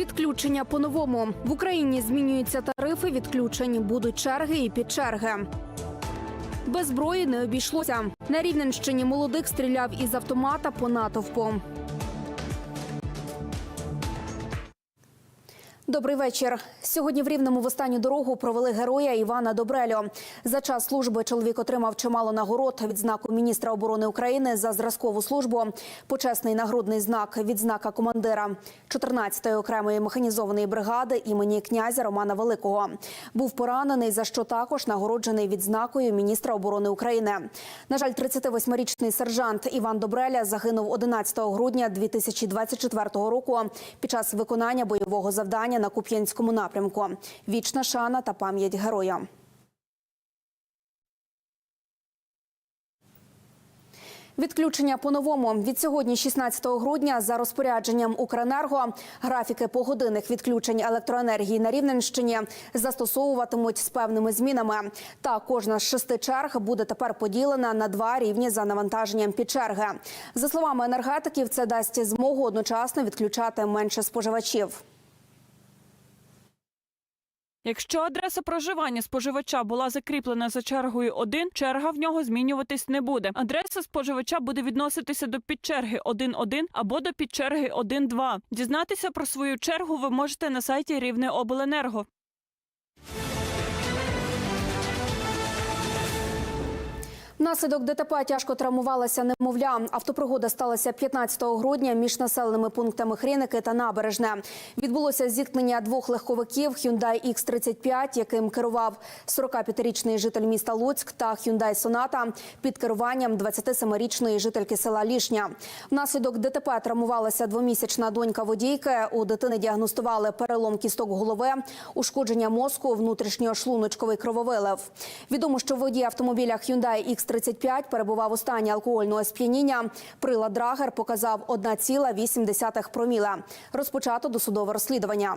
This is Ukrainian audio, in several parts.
Відключення по-новому в Україні змінюються тарифи. Відключень будуть черги і підчерги. Без зброї не обійшлося. На Рівненщині молодик стріляв із автомата по натовпу. Добрий вечір. Сьогодні в Рівному в останню дорогу провели героя Івана Добрелю. За час служби чоловік отримав чимало нагород. Відзнаку міністра оборони України за зразкову службу, почесний нагрудний знак, відзнака командира 14-ї окремої механізованої бригади імені князя Романа Великого. Був поранений, за що також нагороджений відзнакою міністра оборони України. На жаль, 38-річний сержант Іван Добреля загинув 11 грудня 2024 року під час виконання бойового завдання на Куп'янському напрямку. Вічна шана та пам'ять героя. Відключення по-новому від сьогодні, 16 грудня, за розпорядженням Укренерго, графіки погодинних відключень електроенергії на Рівненщині застосовуватимуть з певними змінами. Та кожна з шести черг буде тепер поділена на два рівні за навантаженням під черги. За словами енергетиків, це дасть змогу одночасно відключати менше споживачів. Якщо адреса проживання споживача була закріплена за чергою 1, черга в нього змінюватись не буде. Адреса споживача буде відноситися до підчерги 1.1 або до підчерги 1.2. Дізнатися про свою чергу ви можете на сайті Рівне Обленерго. Внаслідок ДТП тяжко травмувалася немовля. Автопригода сталася 15 грудня між населеними пунктами Хріники та Набережне. Відбулося зіткнення двох легковиків Hyundai X35, яким керував 45-річний житель міста Луцьк, та Hyundai Sonata під керуванням 27-річної жительки села Лішня. Внаслідок ДТП травмувалася двомісячна донька водійки. У дитини діагностували перелом кісток голови, ушкодження мозку, внутрішньошлуночковий крововилив. Відомо, що водій автомобіля Hyundai X35 перебував у стані алкогольного сп'яніння. Прилад Драгер показав 1,8 проміла. Розпочато досудове розслідування.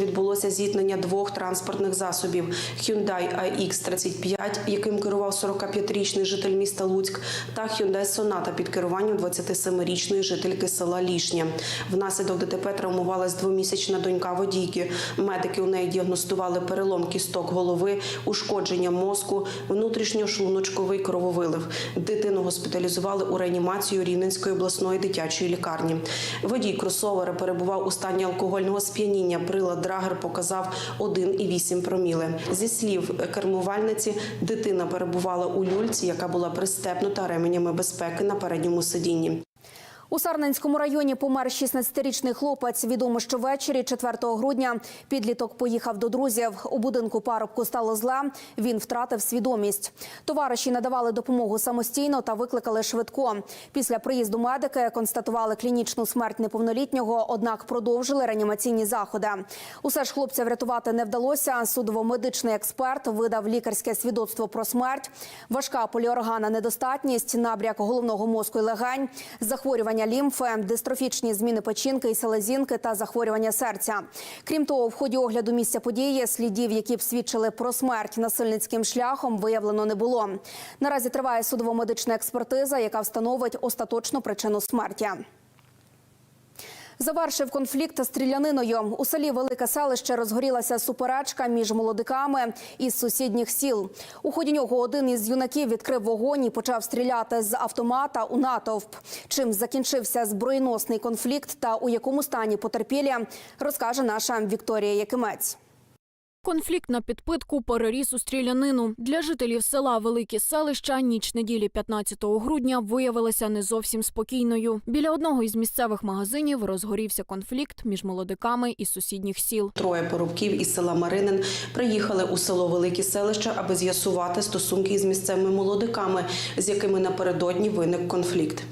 Відбулося зіткнення двох транспортних засобів Hyundai iX35, яким керував 45-річний житель міста Луцьк, та Hyundai Sonata під керуванням 27-річної жительки села Лішня. Внаслідок ДТП травмувалась двомісячна донька водійки. Медики у неї діагностували перелом кісток голови, ушкодження мозку, внутрішньошлуночковий крововилив. Дитину госпіталізували у реанімацію Рівненської обласної дитячої лікарні. Водій кросовера перебував у стані алкогольного сп'яніння. Прилад Драгер показав 1,8 проміли. Зі слів кермувальниці, дитина перебувала у люльці, яка була пристепнута ременями безпеки на передньому сидінні. У Сарненському районі помер 16-річний хлопець. Відомо, що ввечері 4 грудня підліток поїхав до друзів. У будинку парубку стало зле. Він втратив свідомість. Товариші надавали допомогу самостійно та викликали швидко. Після приїзду медики констатували клінічну смерть неповнолітнього, однак продовжили реанімаційні заходи. Усе ж хлопця врятувати не вдалося. Судово-медичний експерт видав лікарське свідоцтво про смерть. Важка поліорганна недостатність, набряк головного мозку і легень, захворювання лімфи, дистрофічні зміни печінки і селезінки та захворювання серця. Крім того, в ході огляду місця події слідів, які б свідчили про смерть насильницьким шляхом, виявлено не було. Наразі триває судово-медична експертиза, яка встановить остаточну причину смерті. Завершив конфлікт стріляниною. У селі Велике селище розгорілася суперечка між молодиками із сусідніх сіл. У ході нього один із юнаків відкрив вогонь і почав стріляти з автомата у натовп. Чим закінчився збройносний конфлікт та у якому стані потерпілі, розкаже наша Вікторія Якимець. Конфлікт на підпитку переріс у стрілянину. Для жителів села Великі селища ніч неділі 15 грудня виявилася не зовсім спокійною. Біля одного із місцевих магазинів розгорівся конфлікт між молодиками із сусідніх сіл. Троє порубків із села Маринин приїхали у село Великі селища, аби з'ясувати стосунки із місцевими молодиками, з якими напередодні виник конфлікт.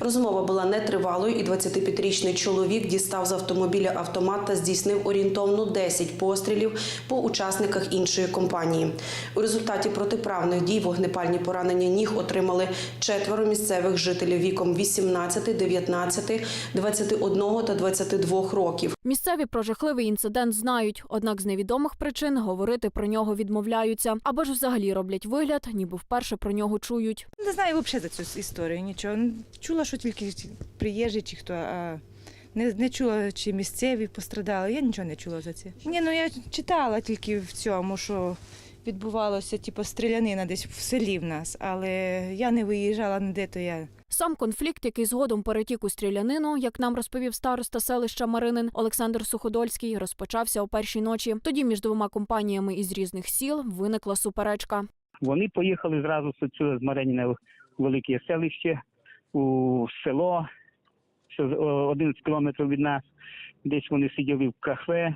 Розмова була нетривалою, і 25-річний чоловік дістав з автомобіля автомат та здійснив орієнтовно 10 пострілів по учасниках іншої компанії. У результаті протиправних дій вогнепальні поранення ніг отримали четверо місцевих жителів віком 18, 19, 21 та 22 років. Місцеві про жахливий інцидент знають, однак з невідомих причин говорити про нього відмовляються або ж взагалі роблять вигляд, ніби вперше про нього чують. Не знаю взагалі за цю історію нічого. Чула, що тільки приїжджі чи хто, а Не, не чула, чи місцеві пострадали. Я нічого не чула за це. Ні, ну я читала тільки в цьому, що відбувалося, типу, стрілянина десь в селі в нас, але я не виїжджала ніде, то я Сам конфлікт, який згодом перетік у стрілянину, як нам розповів староста селища Маринин Олександр Суходольський, розпочався о першій ночі. Тоді між двома компаніями із різних сіл виникла суперечка. Вони поїхали зразу з Мареніне в велике селище у село, що з- о, 11 кілометрів від нас. Десь вони сиділи в кафе.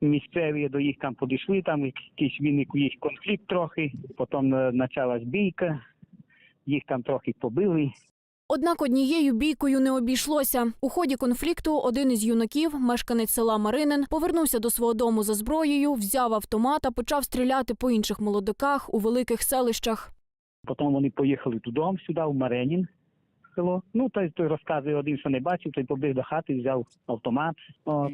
Місцеві до їх там підійшли, там якийсь виник їх конфлікт трохи, потім е, почалась бійка, їх там трохи побили. Однак однією бійкою не обійшлося. У ході конфлікту один із юнаків, мешканець села Маринин, повернувся до свого дому за зброєю, взяв автомат та почав стріляти по інших молодиках у великих селищах. Потім вони поїхали додому сюди, в Маренін село. Ну, той, той розказує один, що не бачив, той побіг до хати, взяв автомат, от,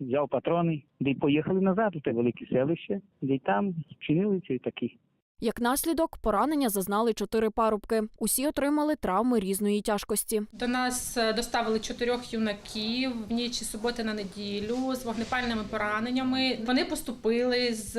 взяв патрони, де й поїхали назад у те велике селище, де й там чинили ці такі. Як наслідок, поранення зазнали чотири парубки. Усі отримали травми різної тяжкості. До нас е, доставили чотирьох юнаків в ніч суботи на неділю з вогнепальними пораненнями. Вони поступили з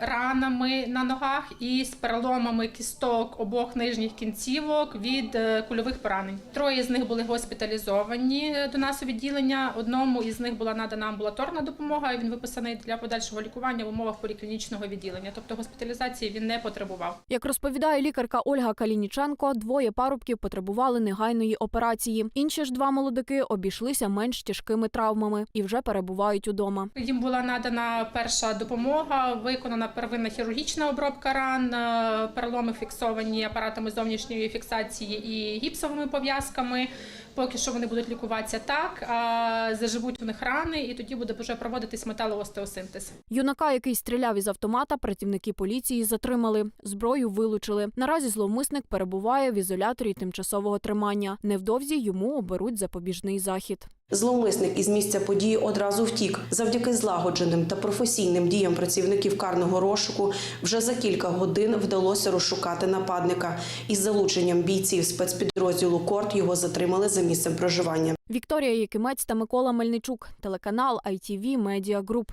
ранами на ногах і з переломами кісток обох нижніх кінцівок від е, кульових поранень. Троє з них були госпіталізовані е, до нас у відділення. Одному із них була надана амбулаторна допомога. Він виписаний для подальшого лікування в умовах поліклінічного відділення. Тобто госпіталізації він не потребував. Як розповідає лікарка Ольга Калініченко, двоє парубків потребували негайної операції. Інші ж два молодики обійшлися менш тяжкими травмами і вже перебувають удома. Їм була надана перша допомога, виконана первинна хірургічна обробка ран, е, переломи фіксовані апаратами зовнішньої фіксації і гіпсовими пов'язками. Поки що вони будуть лікуватися так, а заживуть у них рани, і тоді буде вже проводитись металоостеосинтез. Юнака, який стріляв із автомата, працівники поліції затримали. Зброю вилучили. Наразі зловмисник перебуває в ізоляторі тимчасового тримання. Невдовзі йому оберуть запобіжний захід. Зловмисник із місця події одразу втік. Завдяки злагодженим та професійним діям працівників карного розшуку вже за кілька годин вдалося розшукати нападника. Із залученням бійців спецпідрозділу Корт його затримали за місцем проживання. Вікторія Якимець та Микола Мельничук, телеканал ITV Media Group.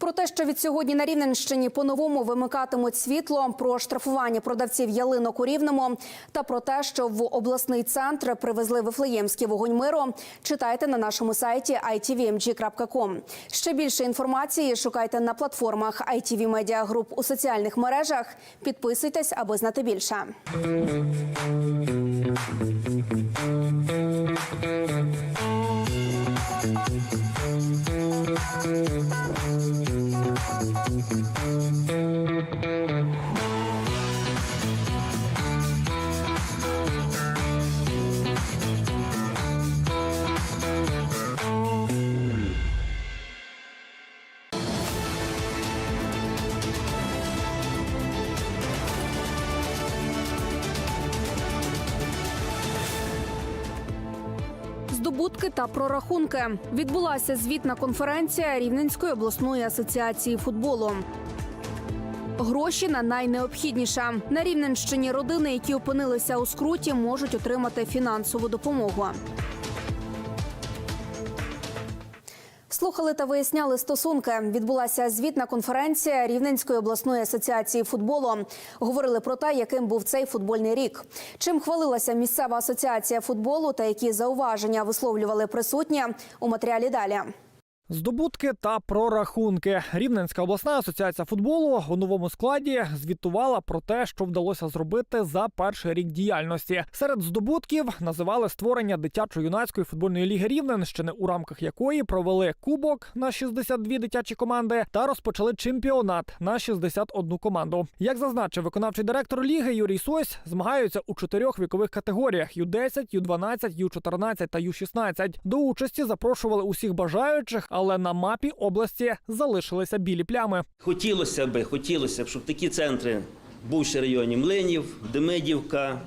Про те, що від сьогодні на Рівненщині по-новому вимикатимуть світло, про штрафування продавців ялинок у Рівному та про те, що в обласний центр привезли вифлеємський вогонь миру, читайте на нашому сайті itvmg.com. Ще більше інформації шукайте на платформах ITV Media Group у соціальних мережах. Підписуйтесь, аби знати більше. Здобутки та прорахунки відбулася звітна конференція Рівненської обласної асоціації футболу. Гроші на найнеобхідніше на Рівненщині родини, які опинилися у скруті, можуть отримати фінансову допомогу. Слухали та виясняли стосунки. Відбулася звітна конференція Рівненської обласної асоціації футболу. Говорили про те, яким був цей футбольний рік. Чим хвалилася місцева асоціація футболу та які зауваження висловлювали присутні у матеріалі далі. Здобутки та прорахунки. Рівненська обласна асоціація футболу у новому складі звітувала про те, що вдалося зробити за перший рік діяльності. Серед здобутків називали створення дитячо-юнацької футбольної ліги Рівненщини, у рамках якої провели кубок на 62 дитячі команди та розпочали чемпіонат на 61 команду. Як зазначив виконавчий директор ліги Юрій Сось, змагаються у чотирьох вікових категоріях: Ю-10, Ю-12, Ю-14 та Ю-16. До участі запрошували усіх бажаючих, але на мапі області залишилися білі плями. Хотілося б, хотілося б, щоб такі центри був ще в районі Млинів, Демидівка,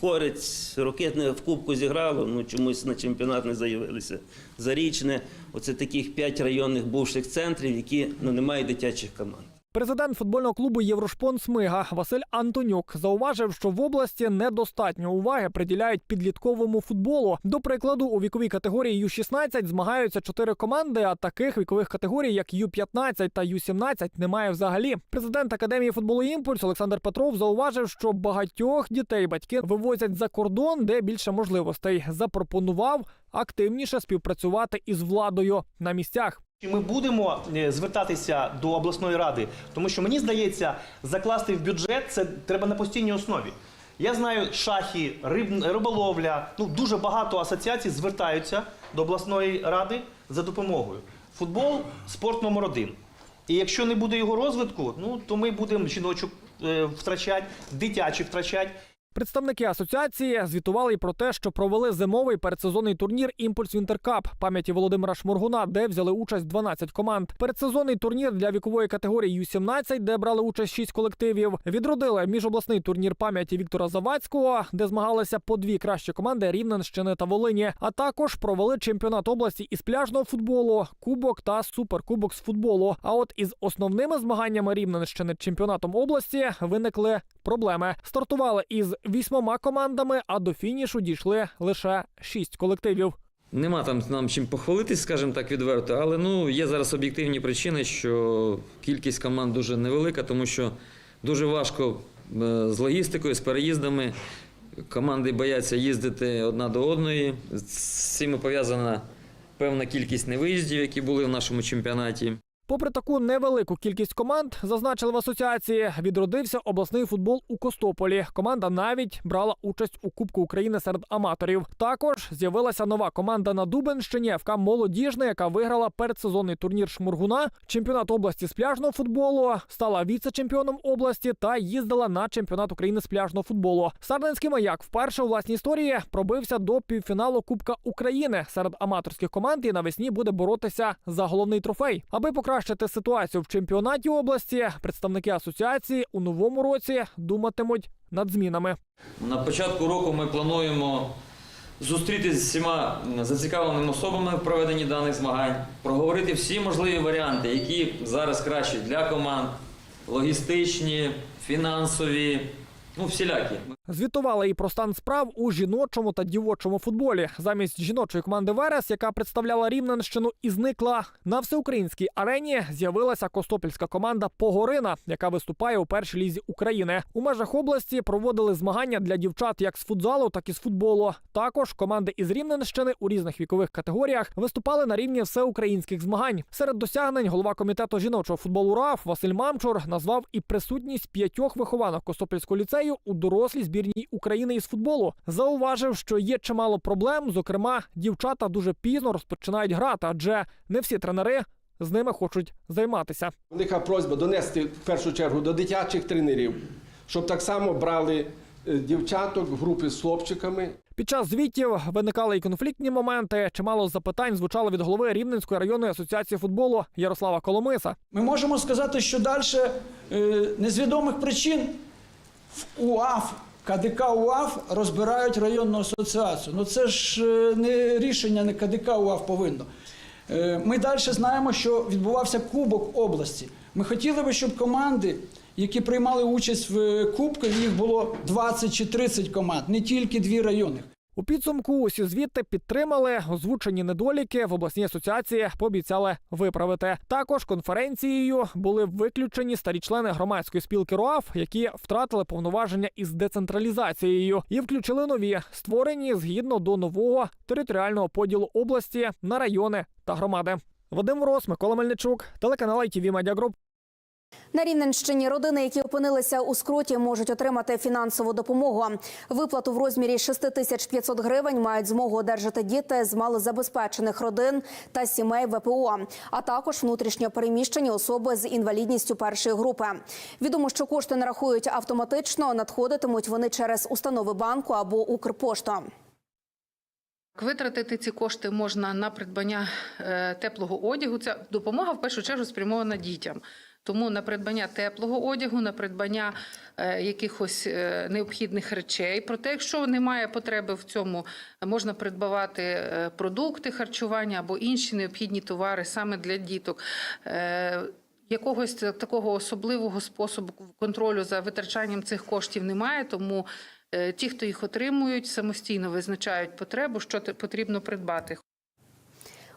Хорець, ракетне в Кубку зіграло, ну чомусь на чемпіонат не заявилися. Зарічне. Оце таких п'ять районних бувших центрів, які ну, не мають дитячих команд. Президент футбольного клубу Єврошпон Смига Василь Антонюк зауважив, що в області недостатньо уваги приділяють підлітковому футболу. До прикладу, у віковій категорії Ю-16 змагаються чотири команди, а таких вікових категорій, як Ю-15 та Ю-17, немає взагалі. Президент академії футболу Імпульс Олександр Петров зауважив, що багатьох дітей батьки вивозять за кордон, де більше можливостей. Запропонував активніше співпрацювати із владою на місцях. Чи Ми будемо е, звертатися до обласної ради, тому що мені здається, закласти в бюджет це треба на постійній основі. Я знаю шахи, риб, риболовля. Ну дуже багато асоціацій звертаються до обласної ради за допомогою. Футбол спорт номер один. І якщо не буде його розвитку, ну то ми будемо жіночок е, втрачати, дитячих втрачати. Представники асоціації звітували й про те, що провели зимовий передсезонний турнір Імпульс Вінтеркап пам'яті Володимира Шморгуна, де взяли участь 12 команд. Передсезонний турнір для вікової категорії Ю-17, де брали участь 6 колективів. Відродили міжобласний турнір пам'яті Віктора Завадського, де змагалися по дві кращі команди Рівненщини та Волині. А також провели чемпіонат області із пляжного футболу, кубок та суперкубок з футболу. А от із основними змаганнями Рівненщини чемпіонатом області виникли проблеми. Стартували із вісьмома командами, а до фінішу дійшли лише шість колективів. Нема там нам чим похвалитись, скажімо так, відверто, але ну є зараз об'єктивні причини, що кількість команд дуже невелика, тому що дуже важко е, з логістикою, з переїздами. Команди бояться їздити одна до одної. З цим пов'язана певна кількість невиїздів, які були в нашому чемпіонаті. Попри таку невелику кількість команд, зазначили в асоціації, відродився обласний футбол у Костополі. Команда навіть брала участь у Кубку України серед аматорів. Також з'явилася нова команда на Дубенщині ФК Молодіжна, яка виграла передсезонний турнір Шмургуна, чемпіонат області з пляжного футболу, стала віце-чемпіоном області та їздила на чемпіонат України з пляжного футболу. Сарненський маяк вперше у власній історії пробився до півфіналу Кубка України серед аматорських команд і навесні буде боротися за головний трофей. Аби покращити ситуацію в чемпіонаті області, представники асоціації у новому році думатимуть над змінами. На початку року ми плануємо зустрітися з всіма зацікавленими особами в проведенні даних змагань, проговорити всі можливі варіанти, які зараз кращі для команд, логістичні, фінансові, ну всілякі. Звітували і про стан справ у жіночому та дівочому футболі. Замість жіночої команди Верес, яка представляла Рівненщину і зникла на всеукраїнській арені, з'явилася костопільська команда Погорина, яка виступає у першій лізі України. У межах області проводили змагання для дівчат як з футзалу, так і з футболу. Також команди із Рівненщини у різних вікових категоріях виступали на рівні всеукраїнських змагань. Серед досягнень голова комітету жіночого футболу РАФ Василь Мамчур назвав і присутність п'ятьох вихованок Костопільського ліцею у дорослій збірній України із футболу. Зауважив, що є чимало проблем. Зокрема, дівчата дуже пізно розпочинають грати, адже не всі тренери з ними хочуть займатися. Велика просьба донести в першу чергу до дитячих тренерів, щоб так само брали е, дівчаток групи з хлопчиками. Під час звітів виникали і конфліктні моменти. Чимало запитань звучало від голови Рівненської районної асоціації футболу Ярослава Коломиса. Ми можемо сказати, що далі е, незвідомих причин в УАФ, КДК УАФ розбирають районну асоціацію. Ну це ж е, не рішення не КДК УАФ повинно. Е, Ми далі знаємо, що відбувався Кубок області. Ми хотіли би, щоб команди, які приймали участь в Кубку, їх було 20 чи 30 команд, не тільки дві районних. У підсумку усі звіти підтримали озвучені недоліки в обласній асоціації. Пообіцяли виправити. Також конференцією були виключені старі члени громадської спілки РОАФ, які втратили повноваження із децентралізацією, і включили нові, створені згідно до нового територіального поділу області на райони та громади. Вадим Рос, Микола Мельничук, телеканал ITV Media Group. На Рівненщині родини, які опинилися у скруті, можуть отримати фінансову допомогу. Виплату в розмірі 6 тисяч 500 гривень мають змогу одержати діти з малозабезпечених родин та сімей ВПО, а також внутрішньо переміщені особи з інвалідністю першої групи. Відомо, що кошти нарахують автоматично, надходитимуть вони через установи банку або Укрпошту. Витратити ці кошти можна на придбання е, теплого одягу. Ця допомога в першу чергу спрямована дітям. Тому на придбання теплого одягу, на придбання е, якихось е, необхідних речей. Проте, якщо немає потреби в цьому, можна придбавати е, продукти харчування або інші необхідні товари саме для діток. Якогось такого особливого способу контролю за витрачанням цих коштів немає, тому ті, хто їх отримують, самостійно визначають потребу, що потрібно придбати.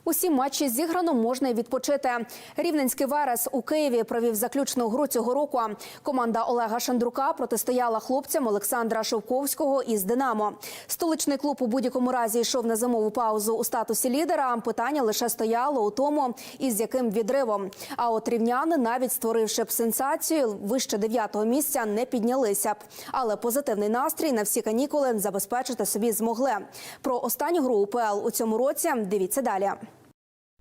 Усі матчі зіграно можна й відпочити. Рівненський Верес у Києві провів заключну гру цього року. Команда Олега Шандрука протистояла хлопцям Олександра Шовковського із Динамо. Столичний клуб у будь-якому разі йшов на зимову паузу у статусі лідера. Питання лише стояло у тому, із яким відривом. А от рівняни, навіть створивши б сенсацію, вище дев'ятого місця не піднялися б. Але позитивний настрій на всі канікули забезпечити собі змогли. Про останню гру УПЛ у цьому році дивіться далі.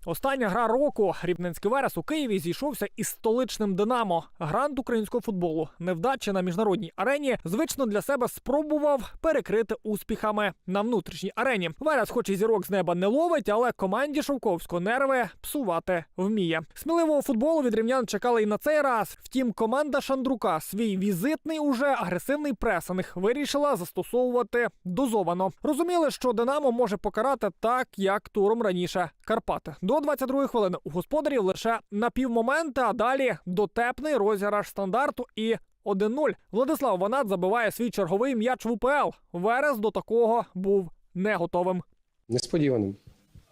Остання гра року Рівненський Верес у Києві зійшовся із столичним Динамо. Грант українського футболу невдача на міжнародній арені звично для себе спробував перекрити успіхами на внутрішній арені. Верес, хоч і зірок з неба не ловить, але команді Шовковського нерви псувати вміє. Сміливого футболу від рівнян чекали і на цей раз. Втім, команда Шандрука свій візитний уже агресивний пресинг вирішила застосовувати дозовано. Розуміли, що Динамо може покарати так, як туром раніше Карпати. До 22-ї хвилини у господарів лише на півмомента, а далі дотепний розіграш стандарту і 1-0. Владислав Ванат забиває свій черговий м'яч в УПЛ. Верес до такого був не готовим. Несподіваним.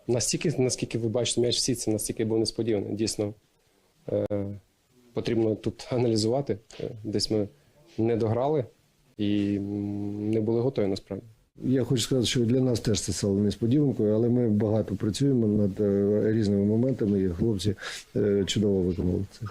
Настільки, наскільки ви бачите, м'яч в сітці, настільки був несподіваний. Дійсно, е, потрібно тут аналізувати. Е, Десь ми не дограли і не були готові насправді. Я хочу сказати, що для нас теж це стало несподіванкою, але ми багато працюємо над е, різними моментами, і хлопці е, чудово виконали це.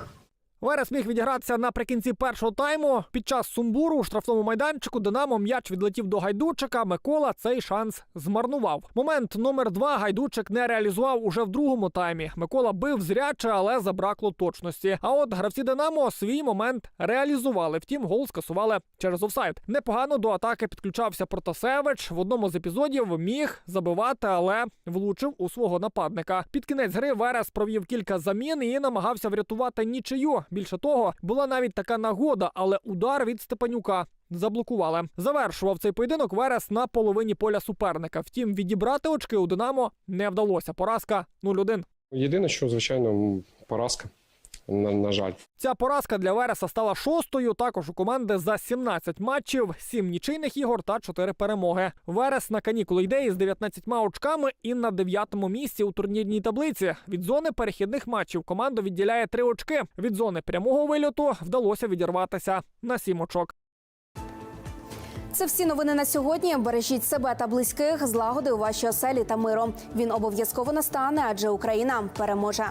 Верес міг відігратися наприкінці першого тайму. Під час сумбуру у штрафному майданчику Динамо м'яч відлетів до гайдучика. Микола цей шанс змарнував. Момент номер два гайдучик не реалізував уже в другому таймі. Микола бив зряче, але забракло точності. А от гравці Динамо свій момент реалізували. Втім, гол скасували через офсайд. Непогано до атаки підключався Протасевич. В одному з епізодів міг забивати, але влучив у свого нападника. Під кінець гри Верес провів кілька замін і намагався врятувати нічию. Більше того, була навіть така нагода, але удар від Степанюка. Заблокували. Завершував цей поєдинок Верес на половині поля суперника. Втім, відібрати очки у Динамо не вдалося. Поразка 0-1. Єдине, що, звичайно, поразка. На, на жаль. Ця поразка для Вереса стала шостою. Також у команди за 17 матчів, 7 нічийних ігор та 4 перемоги. Верес на канікули йде із 19 очками і на 9-му місці у турнірній таблиці. Від зони перехідних матчів команду відділяє 3 очки. Від зони прямого вильоту вдалося відірватися на 7 очок. Це всі новини на сьогодні. Бережіть себе та близьких, злагоди у вашій оселі та миру. Він обов'язково настане, адже Україна переможе.